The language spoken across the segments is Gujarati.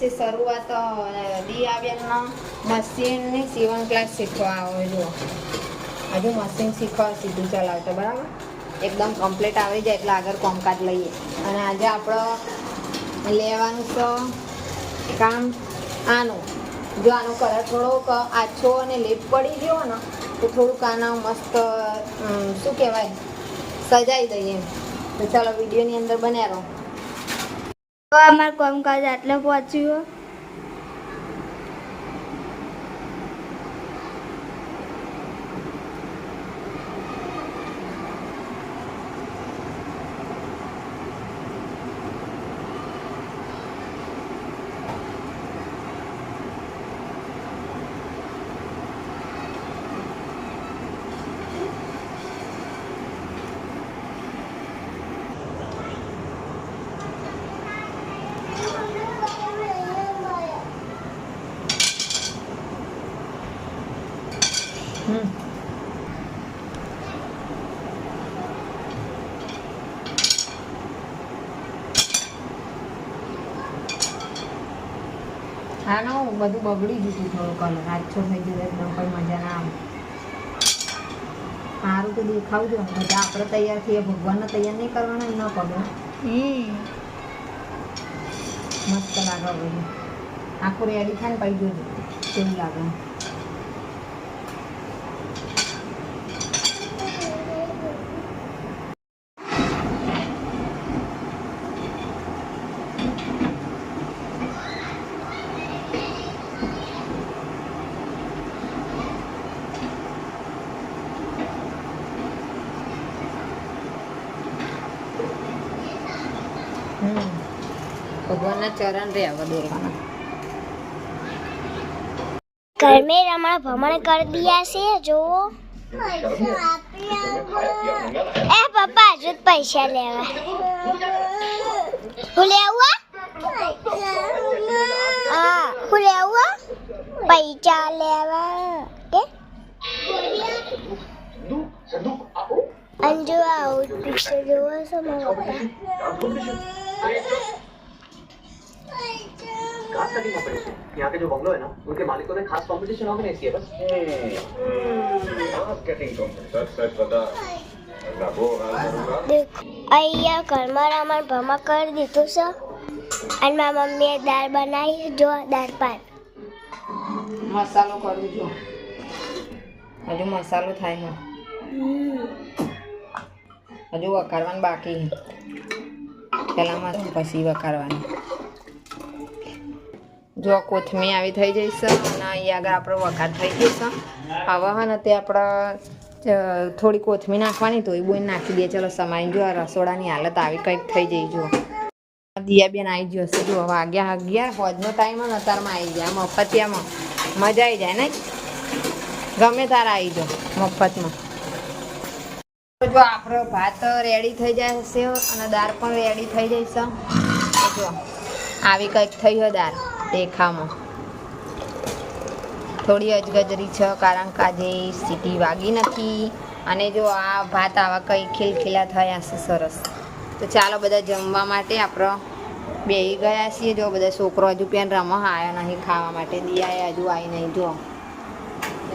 છે શરૂઆત દિયાબેનનો મશીનની સીવણ ક્લાસ શીખવા આવે જો હજુ મશીન શીખવા સીધું ચલાવતો, બરાબર? એકદમ કમ્પ્લીટ આવી જાય એટલે આગળ કોમકાજ લઈએ. અને આજે આપણો લેવાનું તો કામ આનું. જો આનો કલર થોડોક આછો અને લેપ પડી ગયો ને, તો થોડુંક આના મસ્ત શું કહેવાય, સજાઈ દઈએ. તો ચાલો વિડીયોની અંદર બન્યા અમારું કામકાજ આટલે પહોંચ્યું હમ હા ના બધું બગડી ગયું હતું થોડું કલર. આછો થઈ ગયો એકદમ કોઈ મજા ના આવે. સારું તો દેખાવું જોઈએ બધા આપણે તૈયાર થઈએ ભગવાનને તૈયાર નહીં કરવાના ન પગે. હમ. મસ્ત લાગે બધું આખું રેડી થાય ને પછી જોજો કેવું લાગે? ભગવાનના ચરણ રે કર દિયા છે જોવો એ પપ્પા હજુ પૈસા લેવા. લેવા હા હું લેવા પૈસા લેવા કે અંજુ આઉટ પિક્ચર જોવો છો મારા પપ્પા घास कटिंग ऑपरेशन यहाँ के जो बंगलो है ना उनके मालिकों ने खास कंपटीशन ऑर्गेनाइज किया बस घास कटिंग कंपनी सच सच बता मैं वो हाल करूंगा અહીંયા ઘરમાં રામણ ભમા કરી દીધું છે. અને મારા મમ્મીએ દાળ બનાવી જો, દાળ ભાત મસાલો કરું છું. હજુ મસાલો થાય છે. હજુ વઘારવાનું બાકી છે. પહેલાં પછી વઘારવાનું. જો કોથમી આવી થઈ જઈશ અને અહીંયા આગળ આપણો વઘાર થઈ જઈશ હવે હે ને તે આપણે થોડી કોથમી નાખવાની તો એ બોઈ નાખી દે. ચલો, સમાઈ જો રસોડાની હાલત આવી કંઈક થઈ જઈ જો દિયાબેન આવી ગયો હશે જો વાગ્યા અગિયાર, હોજનો ટાઈમ હોય અત્યારમાં આવી જાય મફતિયામાં મજા આવી જાય ને ગમે તારા આવી જાઓ મફતમાં. જો, આપણો ભાત રેડી થઈ જાય હશે અને દાળ પણ રેડી થઈ જશે જો, આવી કંઈક થઈ હોય દાળ દેખામાં થોડી અજગજરી છે કારણ કે આજે સીટી વાગી નથી. અને જો આ ભાત આવા કંઈ ખીલખીલા થયા છે સરસ. તો ચાલો બધા જમવા માટે આપણે બેહી ગયા છીએ. જો બધા છોકરો હજુ પેન રમવા આવ્યો નહીં ખાવા માટે દિયા હજુ આવી નહીં. જો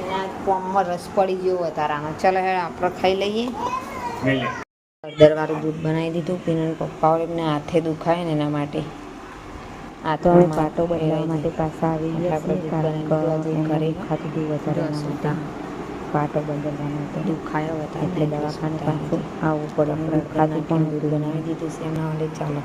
એના પોમમાં રસ પડી ગયો વધારાનો. ચલો હેડ આપણે ખાઈ લઈએ. હળદરવાળું દૂધ બનાવી દીધું. પીનલ પપ્પા એમને હાથે દુખાય ને એના માટે. આ તો અમે પાટો બદલાવા માટે પાછા આવી ગયા છીએ કારણ કે ઘરે ખાતું હતું વધારે પાટો બદલવા માટે દુખાયો વધારે. એટલે દવાખાને પાછું આવવું પડે ખાતું પણ દૂર બનાવી દીધું છે એમના માટે ચાલો.